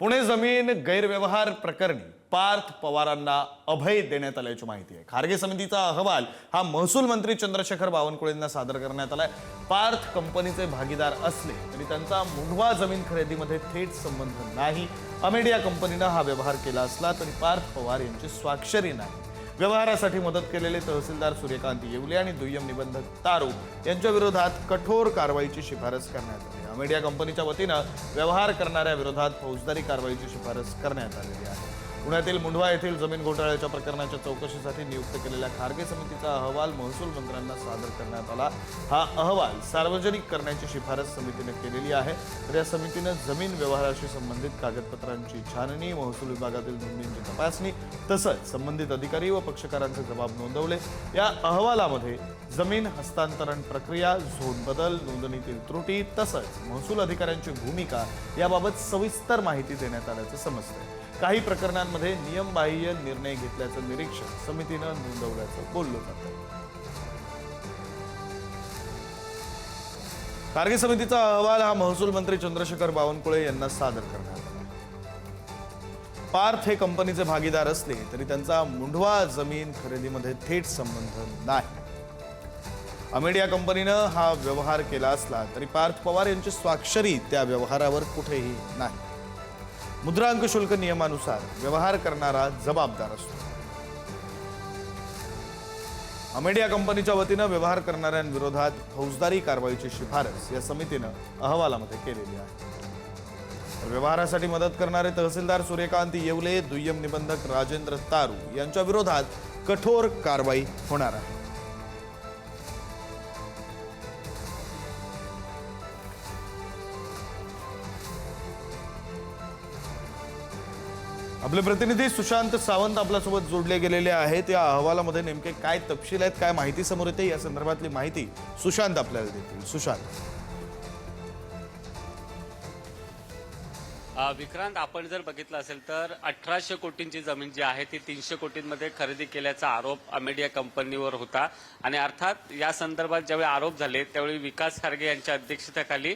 पुणे जमीन गैरव्यवहार प्रकरणी पार्थ पवारांना अभय देण्यात आल्याची माहिती आहे. खारगे समितीचा अहवाल हा महसूल मंत्री चंद्रशेखर बावनकुळेंना सादर करण्यात आलाय. पार्थ कंपनीचे भागीदार असले तरी त्यांचा मुंढवा जमीन खरेदीमध्ये थेट संबंध नाही. अमेडिया कंपनीनं हा व्यवहार केला असला तरी पार्थ पवार यांची स्वाक्षरी नाही. व्यवहारासाठी मदत केलेले तहसीलदार सूर्यकांत येवले आणि दुय्यम निबंधक तारू यांच्या विरोधात कठोर कारवाईची शिफारस करण्यात आली. अमेडिया कंपनीच्या वतीनं व्यवहार करणाऱ्या विरोधात फौजदारी कारवाईची शिफारस करण्यात आलेली आहे. पुण्यातील मुंढवा येथील जमीन घोटाळ्याच्या प्रकरणाच्या चौकशीसाठी नियुक्त केलेल्या खारगे समितीचा अहवाल महसूल मंत्र्यांना सादर करण्यात आला. हा अहवाल सार्वजनिक करण्याची शिफारस समितीने केलेली आहे. तर या समितीनं जमीन व्यवहाराशी संबंधित कागदपत्रांची छाननी महसूल विभागातील नोंदींची तपासणी तसंच संबंधित अधिकारी व पक्षकारांचे जबाब नोंदवले. या अहवालामध्ये जमीन हस्तांतरण प्रक्रिया झोन बदल नोंदणीतील त्रुटी तसंच महसूल अधिकाऱ्यांची भूमिका याबाबत सविस्तर माहिती देण्यात आल्याचं समजतं काही प्रकरणांमध्ये नियमबाह्य निर्णय घेतल्याचं निरीक्षण समितीनं नोंदवल्याचं बोललं जातं. कारगी समितीचा अहवाल हा महसूल मंत्री चंद्रशेखर बावनकुळे यांना सादर करण्यात आला. पार्थ हे कंपनीचे भागीदार असले तरी त्यांचा मुंढवा जमीन खरेदीमध्ये थेट संबंध नाही. अमेडिया कंपनीनं हा व्यवहार केला असला तरी पार्थ पवार यांची स्वाक्षरी त्या व्यवहारावर कुठेही नाही. मुद्रांक शुल्क नियमानुसार व्यवहार करणारा जबाबदार असतो. अमेडिया कंपनीच्या वतीनं व्यवहार करणाऱ्यांविरोधात फौजदारी कारवाईची शिफारस या समितीनं अहवालामध्ये केलेली आहे. व्यवहारासाठी मदत करणारे तहसीलदार सूर्यकांत येवले दुय्यम निबंधक राजेंद्र तारू यांच्या विरोधात कठोर कारवाई होणार आहे. आपले प्रतिनिधी सुशांत सावंत आपल्यासोबत जोडले गेलेले आहेत. या अहवालामध्ये नेमके काय तपशील आहेत काय माहिती समोर येते? या संदर्भातली माहिती सुशांत आपल्याला देतील. सुशांत. विक्रांत आपण जर बघितलं असेल तर अठराशे कोटींची जमीन जी आहे ती तीनशे कोटींमध्ये खरेदी केल्याचा आरोप अमेडिया कंपनीवर होता. आणि अर्थात या संदर्भात ज्यावेळी आरोप झाले त्यावेळी विकास खारगे यांच्या अध्यक्षतेखाली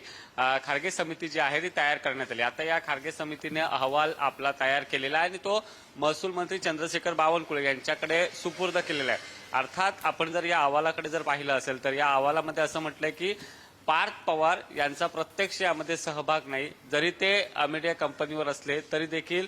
खारगे समिती जी आहे ती तयार करण्यात आली. आता या खारगे समितीने अहवाल आपला तयार केलेला आहे आणि तो महसूल मंत्री चंद्रशेखर बावनकुळे यांच्याकडे सुपूर्द केलेला आहे. अर्थात आपण जर या अहवालाकडे जर पाहिलं असेल तर या अहवालामध्ये असं म्हटलंय की पार्थ पवार यांचा प्रत्यक्ष यामध्ये सहभाग नाही. जरी ते अमेडिया कंपनीवर असले तरी देखील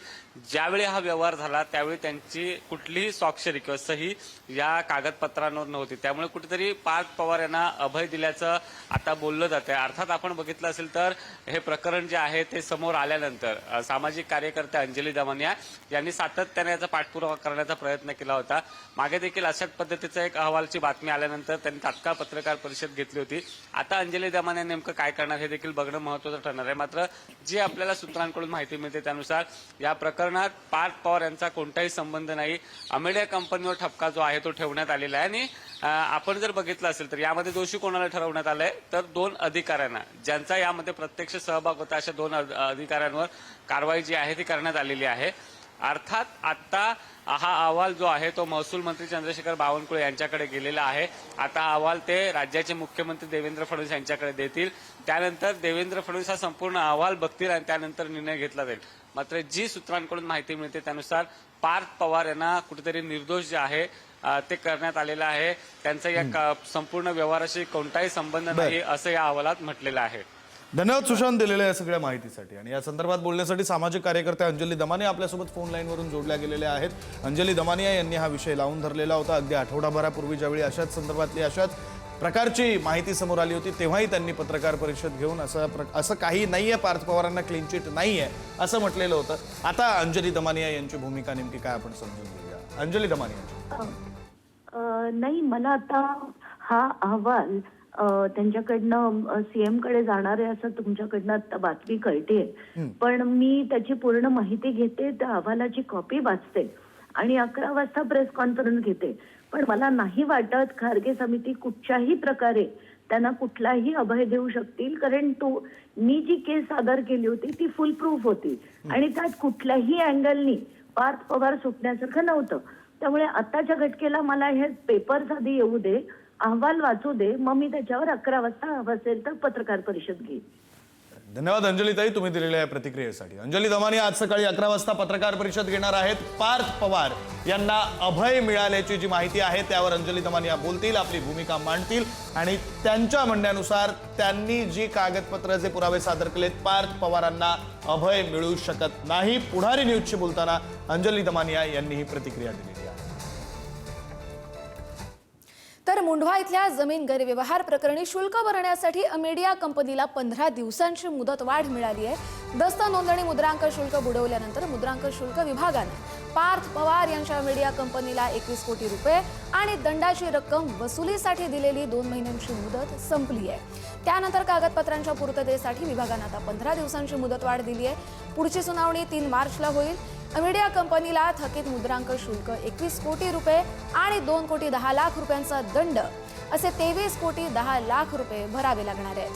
ज्यावेळी हा व्यवहार झाला त्यावेळी त्यांची कुठलीही स्वाक्षरी किंवा सही या कागदपत्रांवर नव्हती. त्यामुळे कुठेतरी पार्थ पवार यांना अभय दिल्याचं आता बोललं जाते अर्थात आपण बघितलं असेल तर हे प्रकरण जे आहे ते समोर आल्यानंतर सामाजिक कार्यकर्ते अंजली दमानिया यांनी सातत्याने याचा पाठपुरावा करण्याचा प्रयत्न केला होता. मागे देखील अशाच पद्धतीचा एक अहवालची बातमी आल्यानंतर त्यांनी तात्काळ पत्रकार परिषद घेतली होती. आता अंजली दमाने नेमकं काय करणार हे देखील बघणं महत्वाचं ठरणार आहे. मात्र जे आपल्याला सूत्रांकडून माहिती मिळते त्यानुसार या प्रकरणात पार्थ पवार यांचा कोणताही संबंध नाही. अमेडिया कंपनीवर ठपका जो आहे तो ठेवण्यात आलेला आहे आणि आपण जर बघितलं असेल तर यामध्ये दोषी कोणाला ठरवण्यात आलंय? तर दोन अधिकाऱ्यांना ज्यांचा यामध्ये प्रत्यक्ष सहभाग होता अशा दोन अध- अधिकाऱ्यांवर कारवाई जी आहे ती करण्यात आलेली आहे. अर्थात आता हा अहवाल जो आहे तो महसूल मंत्री चंद्रशेखर बावनकुळे यांच्याकडे गेलेला आहे. आता हा अहवाल ते राज्याचे मुख्यमंत्री देवेंद्र फडणवीस यांच्याकडे देतील. त्यानंतर देवेंद्र फडणवीस हा संपूर्ण अहवाल बघतील आणि त्यानंतर निर्णय घेतला जाईल. मात्र जी सूत्रांकडून माहिती मिळते त्यानुसार पार्थ पवार यांना कुठेतरी निर्दोष जे आहे ते करण्यात आलेलं आहे. त्यांचा या संपूर्ण व्यवहाराशी कोणताही संबंध नाही असं या अहवालात म्हटलेलं आहे. धन्यवाद सुशांत दिलेल्या या सगळ्या माहितीसाठी. आणि या संदर्भात बोलण्यासाठी सामाजिक कार्यकर्ते अंजली दमाने आपल्यासोबत फोन लाईनवरून जोडल्या गेलेल्या आहेत. अंजली दमानिया यांनी हा विषय लावून धरलेला होता. अगदी आठवडाभरापूर्वी ज्यावेळी अशाच संदर्भातली अशाच प्रकारची माहिती समोर आली होती तेव्हाही त्यांनी पत्रकार परिषद घेऊन असं प्र- असं काही नाहीये पार्थ पवारांना क्लीन चिट नाहीये असं म्हटलेलं होतं. आता अंजली दमानिया यांची भूमिका नेमकी काय आपण समजून घेऊया. अंजली दमानिया नाही मला आता हा अहवाल त्यांच्याकडनं सीएमकडे जाणार आहे असं तुमच्याकडनं आता बातमी कळते पण मी त्याची पूर्ण माहिती घेते त्या अहवालाची कॉपी वाचते आणि अकरा वाजता प्रेस कॉन्फरन्स घेते. पण मला नाही वाटत खारगे समिती कुठच्याही प्रकारे त्यांना कुठलाही अभय देऊ शकतील कारण तो मी जी केस सादर केली होती ती फुल प्रूफ होती आणि त्यात कुठल्याही अँगलनी पार्थ पवार सुटण्यासारखं नव्हतं. त्यामुळे आताच्या घटकेला मला हे पेपर्स आधी येऊ दे. अहवाल वाचू दे. मग मी त्याच्यावर अकरा वाजता हवं असेल तर पत्रकार परिषद घेईन. धन्यवाद अंजलीताई तुम्ही दिलेल्या या प्रतिक्रियेसाठी. अंजली दमानी आज सकाळी अकरा वाजता पत्रकार परिषद घेणार आहेत. पार्थ पवार यांना अभय मिळाल्याची जी माहिती आहे त्यावर अंजली दमानी या बोलतील आपली भूमिका मांडतील. आणि त्यांच्या म्हणण्यानुसार त्यांनी जी कागदपत्र जे पुरावे सादर केलेत पार्थ पवारांना अभय मिळू शकत नाही. पुढारी न्यूजशी बोलताना अंजली दमानिया यांनी ही प्रतिक्रिया दिली. मुंढवा इथल्या जमीन गैरव्यवहार प्रकरणी शुल्क भरण्यासाठी अमेडिया कंपनीला पंधरा दिवसांची मुदतवाढ मिळाली आहे. दस्त नोंदणी मुद्रांक शुल्क बुडवल्यानंतर मुद्रांक शुल्क विभागाने पार्थ पवार यांच्या मीडिया कंपनीला एकवीस कोटी रुपये आणि दंडाची रक्कम वसुलीसाठी दिलेली दोन महिन्यांची मुदत संपली आहे. त्यानंतर कागदपत्रांच्या पूर्ततेसाठी विभागानं आता पंधरा दिवसांची मुदतवाढ दिली आहे. पुढची सुनावणी तीन मार्चला होईल. अमेडिया कंपनीला थकीत मुद्रांक शुल्क एकवीस कोटी रुपये आणि दोन कोटी दहा लाख रुपयांचा दंड. असे तेवीस कोटी दहा लाख रुपये भरावे लागणार आहेत.